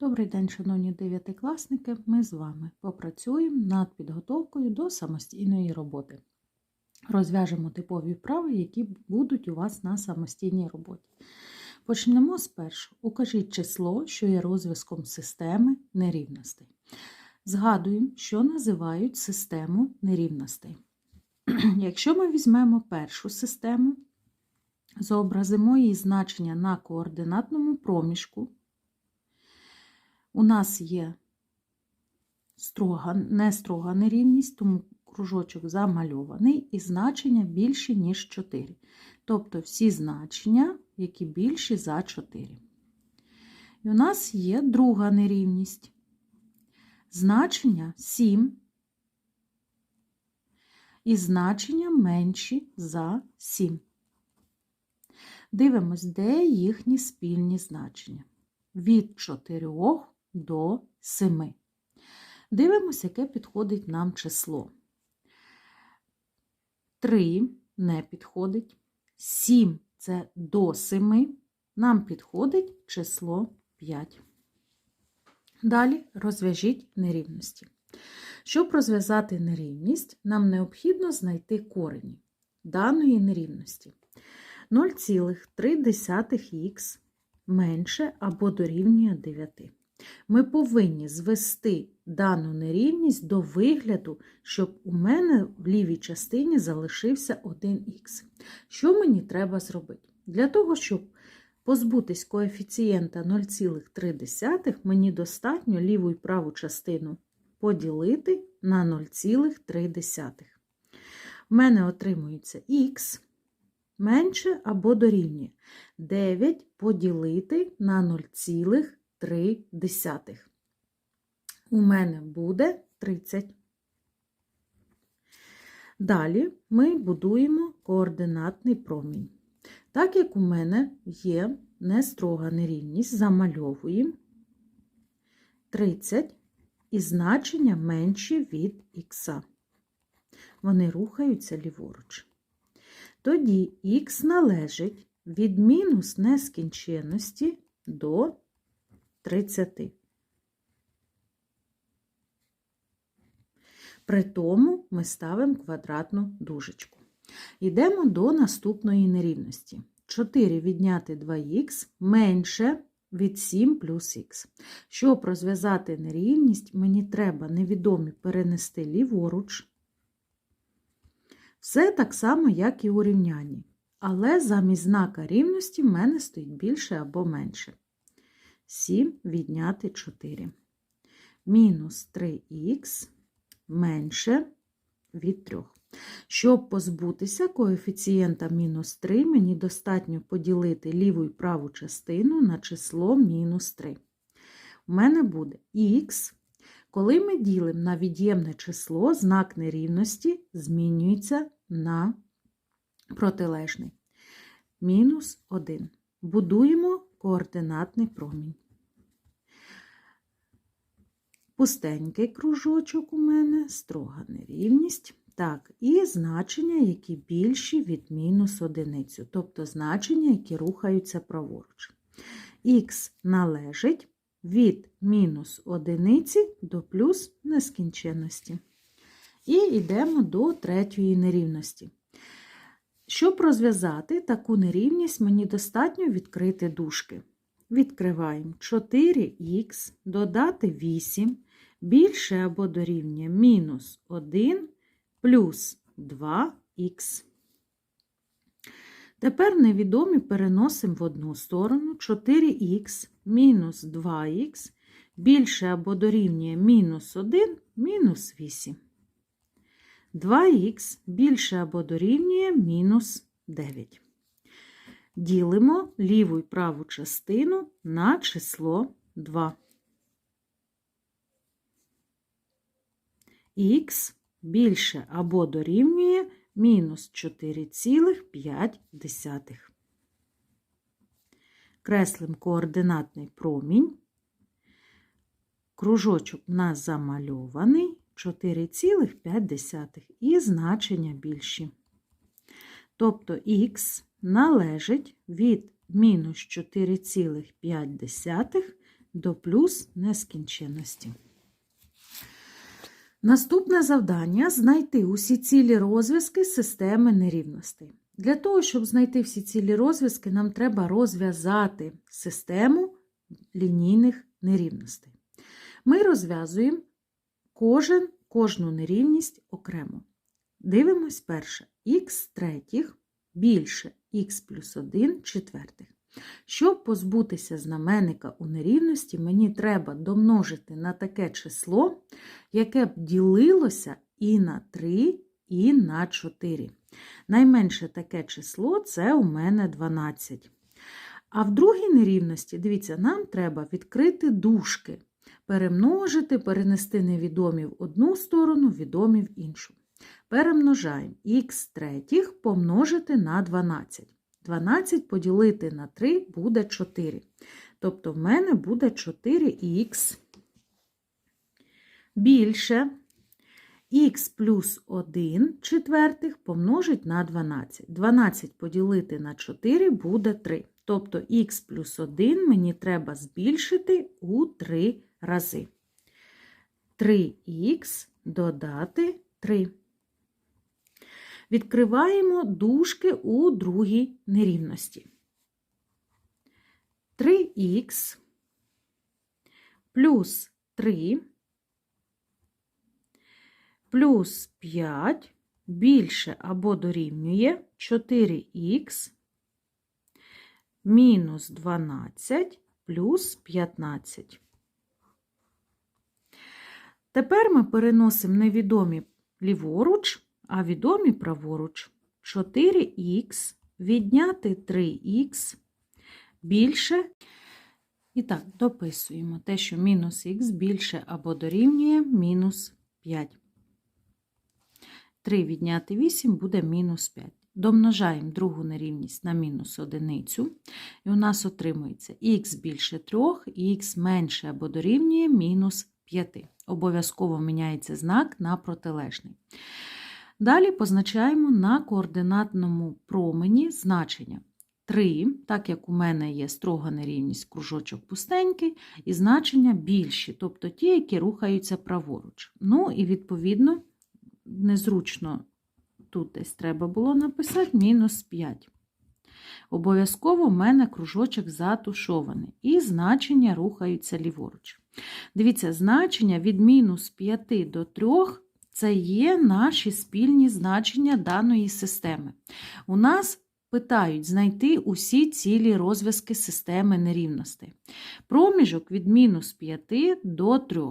Добрий день, шановні дев'ятикласники. Ми з вами попрацюємо над підготовкою до самостійної роботи. Розв'яжемо типові вправи, які будуть у вас на самостійній роботі. Почнемо з. Укажіть число, що є розв'язком системи нерівностей. Згадуємо, що називають систему нерівностей. Якщо ми візьмемо першу систему, зобразимо її значення на координатному проміжку, у нас є строга, не строга нерівність, тому кружочок замальований і значення більші, ніж 4. Тобто всі значення, які більші за 4. І у нас є друга нерівність. Значення 7 і значення менші за 7. Дивимось, де їхні спільні значення. Від 4 до 7. Дивимося, яке підходить нам число. 3 не підходить. 7 це до 7. Нам підходить число 5. Далі розв'яжіть нерівності. Щоб розв'язати нерівність, нам необхідно знайти корені даної нерівності. 0,3х менше або дорівнює 9. Ми повинні звести дану нерівність до вигляду, щоб у мене в лівій частині залишився 1х. Що мені треба зробити? Для того, щоб позбутись коефіцієнта 0,3, мені достатньо ліву і праву частину поділити на 0,3. У мене отримується х менше або дорівнює 9 поділити на 0,3. У мене буде 30. Далі ми будуємо координатний промінь. Так як у мене є нестрога нерівність, замальовуємо 30 і значення менші від х. Вони рухаються ліворуч. Тоді х належить від мінус нескінченності до 30. При тому ми ставимо квадратну дужечку. Йдемо до наступної нерівності. 4 відняти 2х менше від 7 плюс х. Щоб розв'язати нерівність, мені треба невідомі перенести ліворуч. Все так само, як і у рівнянні. Але замість знака рівності в мене стоїть більше або менше. 7 відняти 4. Мінус 3х менше від 3. Щоб позбутися коефіцієнта мінус 3, мені достатньо поділити ліву і праву частину на число мінус 3. У мене буде х. Коли ми ділимо на від'ємне число, знак нерівності змінюється на протилежний. Мінус 1. Будуємо координатний промінь. Пустенький кружочок у мене, строга нерівність. Так, і значення, які більші від мінус одиницю, тобто значення, які рухаються праворуч. Х належить від мінус одиниці до плюс нескінченності. І йдемо до третьої нерівності. Щоб розв'язати таку нерівність, мені достатньо відкрити дужки. Відкриваємо 4х, додати 8, більше або дорівнює мінус 1 плюс 2х. Тепер невідомі переносимо в одну сторону 4х мінус 2х більше або дорівнює мінус 1 мінус 8. 2х більше або дорівнює мінус 9. Ділимо ліву і праву частину на число 2. Х більше або дорівнює мінус 4,5. Креслим координатний промінь. Кружочок у нас замальований 4,5 і значення більші. Тобто х належить від мінус 4,5 до плюс нескінченності. Наступне завдання знайти усі цілі розв'язки системи нерівностей. Для того, щоб знайти всі цілі розв'язки, нам треба розв'язати систему лінійних нерівностей. Ми розв'язуємо кожен, кожну нерівність окремо. Дивимось перше. х третіх більше х плюс 1 четвертих. Щоб позбутися знаменника у нерівності, мені треба домножити на таке число, яке б ділилося і на 3, і на 4. Найменше таке число це у мене 12. А в другій нерівності, дивіться, нам треба відкрити дужки, перемножити, перенести невідомі в одну сторону, відомі в іншу. Перемножаємо х третіх помножити на 12. 12 поділити на 3 буде 4. Тобто в мене буде 4х більше х плюс 1 четвертих помножить на 12. 12 поділити на 4 буде 3. Тобто х плюс 1 мені треба збільшити у 3 рази. 3х додати 3. Відкриваємо дужки у другій нерівності. 3х плюс 3 плюс 5 більше або дорівнює 4х мінус 12 плюс 15. Тепер ми переносимо невідомі ліворуч, а відомі праворуч. 4х відняти 3х більше. І так, дописуємо те, що мінус х більше або дорівнює мінус 5. 3 відняти 8 буде мінус 5. Домножаємо другу нерівність на мінус одиницю, і у нас отримується х більше 3 і х менше або дорівнює мінус 5. Обов'язково міняється знак на протилежний. Далі позначаємо на координатному промені значення 3, так як у мене є строга нерівність кружочок пустенький, і значення більші, тобто ті, які рухаються праворуч. Ну і відповідно незручно тут десь треба було написати мінус 5. Обов'язково в мене кружочок затушований, і значення рухаються ліворуч. Дивіться, значення від мінус 5 до 3 це є наші спільні значення даної системи. У нас питають знайти усі цілі розв'язки системи нерівностей. Проміжок від мінус 5 до 3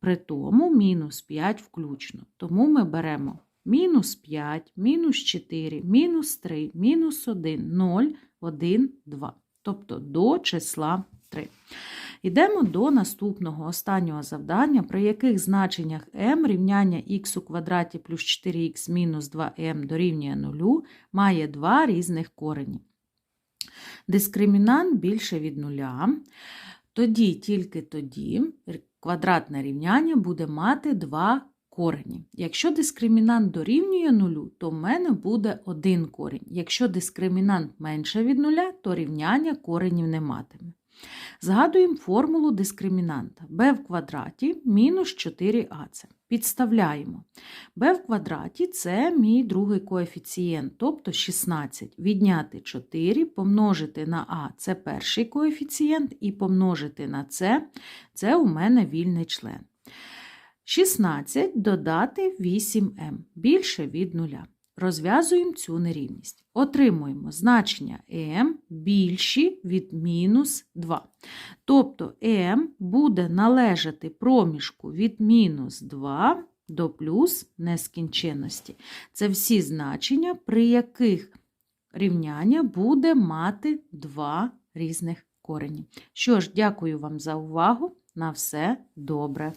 при тому мінус 5 включно. Тому ми беремо мінус 5, мінус 4, мінус 3, мінус 1, 0, 1, 2. Тобто до числа 3. Йдемо до наступного останнього завдання, при яких значеннях m рівняння х у квадраті плюс 4х мінус 2m дорівнює 0 має два різних корені. Дискримінант більше від нуля. Тоді, тільки тоді квадратне рівняння буде мати два корені. Якщо дискримінант дорівнює нулю, то в мене буде один корінь. Якщо дискримінант менше від нуля, то рівняння коренів не матиме. Згадуємо формулу дискримінанта b в квадраті мінус 4ac. Підставляємо. b в квадраті це мій другий коефіцієнт, тобто 16. Відняти 4, помножити на а це перший коефіцієнт, і помножити на c це у мене вільний член. 16 додати 8m більше від нуля. Розв'язуємо цю нерівність. Отримуємо значення m більші від мінус 2. Тобто m буде належати проміжку від мінус 2 до плюс нескінченності. Це всі значення, при яких рівняння буде мати два різних корені. Що ж, дякую вам за увагу. На все добре.